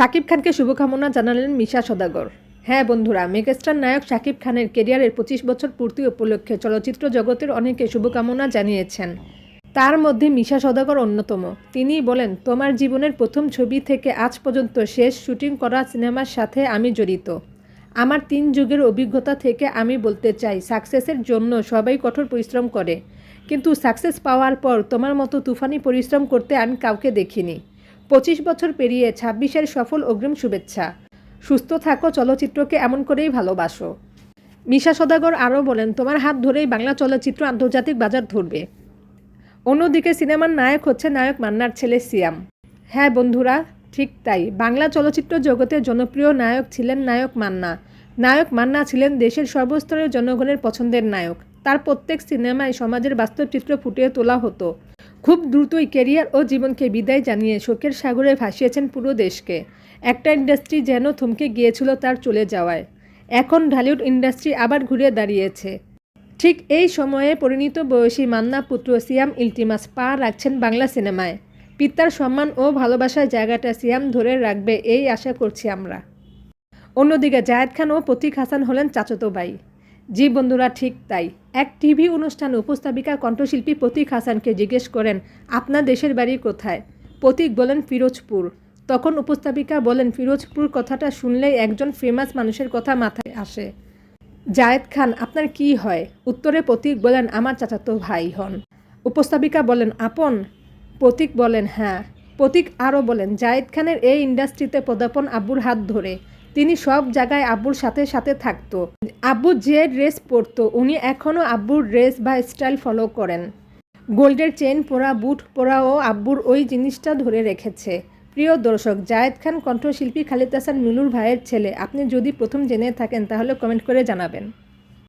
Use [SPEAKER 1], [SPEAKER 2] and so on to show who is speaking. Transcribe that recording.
[SPEAKER 1] শাকিব খানকে শুভকামনা জানালেন মিশা সদাগর। হ্যাঁ বন্ধুরা, মেগাস্টার নায়ক শাকিব খানের কেরিয়ারের পঁচিশ বছর পূর্তি উপলক্ষে চলচ্চিত্র জগতের অনেকে শুভকামনা জানিয়েছেন। তার মধ্যে মিশা সদাগর অন্যতম। তিনি বলেন, তোমার জীবনের প্রথম ছবি থেকে আজ পর্যন্ত শেষ শুটিং করা সিনেমার সাথে আমি জড়িত। আমার তিন যুগের অভিজ্ঞতা থেকে আমি বলতে চাই, সাকসেসের জন্য সবাই কঠোর পরিশ্রম করে। কিন্তু সাকসেস পাওয়ার পর তোমার মতো তুফানি পরিশ্রম করতে আমি কাউকে দেখিনি। পঁচিশ বছর পেরিয়ে ছাব্বিশের সফল অগ্রিম শুভেচ্ছা। সুস্থ থাকো, চলচ্চিত্রকে এমন করেই ভালোবাসো। মিশা সদাগর আরও বলেন, তোমার হাত ধরেই বাংলা চলচ্চিত্র আন্তর্জাতিক বাজার ধরবে। অন্যদিকে সিনেমার নায়ক হচ্ছে নায়ক মান্নার ছেলে সিয়াম। হ্যাঁ বন্ধুরা, ঠিক তাই। বাংলা চলচ্চিত্র জগতে জনপ্রিয় নায়ক ছিলেন নায়ক মান্না। নায়ক মান্না ছিলেন দেশের সর্বস্তরের জনগণের পছন্দের নায়ক। তার প্রত্যেক সিনেমায় সমাজের বাস্তব চিত্র ফুটিয়ে তোলা হতো। খুব দ্রুতই কেরিয়ার ও জীবনকে বিদায় জানিয়ে শোকের সাগরে ভাসিয়েছেন পুরো দেশকে। একটা ইন্ডাস্ট্রি যেন থমকে গিয়েছিল তার চলে যাওয়ায়। এখন ঢালিউড ইন্ডাস্ট্রি আবার ঘুরে দাঁড়িয়েছে। ঠিক এই সময়ে পরিণত বয়সী মান্না পুত্র সিয়াম ইলতিমাস পা রাখছেন বাংলা সিনেমায়। পিতার সম্মান ও ভালোবাসার জায়গাটা সিয়াম ধরে রাখবে এই আশা করছি আমরা। অন্যদিকে জায়েদ খান ও প্রতীক হাসান হলেন চাচতো ভাই। জি বন্ধুরা, ঠিক তাই। এক টিভি অনুষ্ঠানে উপস্থাপিকা কণ্ঠশিল্পী প্রতীক হাসানকে জিজ্ঞেস করেন, আপনার দেশের বাড়ি কোথায়? প্রতীক বলেন, ফিরোজপুর। তখন উপস্থাপিকা বলেন, ফিরোজপুর কথাটা শুনলেই একজন ফেমাস মানুষের কথা মাথায় আসে। জায়েদ খান, আপনার কি হয়? উত্তরে প্রতীক বলেন, আমার চাচাতো ভাই হন। উপস্থাপিকা বলেন, আপন? প্রতীক বলেন হ্যাঁ। প্রতীক আরও বলেন, জায়েদ খানের এই ইন্ডাস্ট্রিতে পদার্পণ আব্বুর হাত ধরে। তিনি সব জায়গায় আব্বুর সাথে সাথে থাকতো। আব্বু যে ড্রেস পরতো, উনি এখনও আব্বুর ড্রেস বা স্টাইল ফলো করেন। গোল্ডের চেন পরা, বুট পরা ও আব্বুর ওই জিনিসটা ধরে রেখেছে। প্রিয় দর্শক, জায়েদ খান, কণ্ঠশিল্পী খালিদ হাসান মিলুর ভাইয়ের ছেলে, আপনি যদি প্রথম জেনে থাকেন, তাহলে কমেন্ট করে জানাবেন।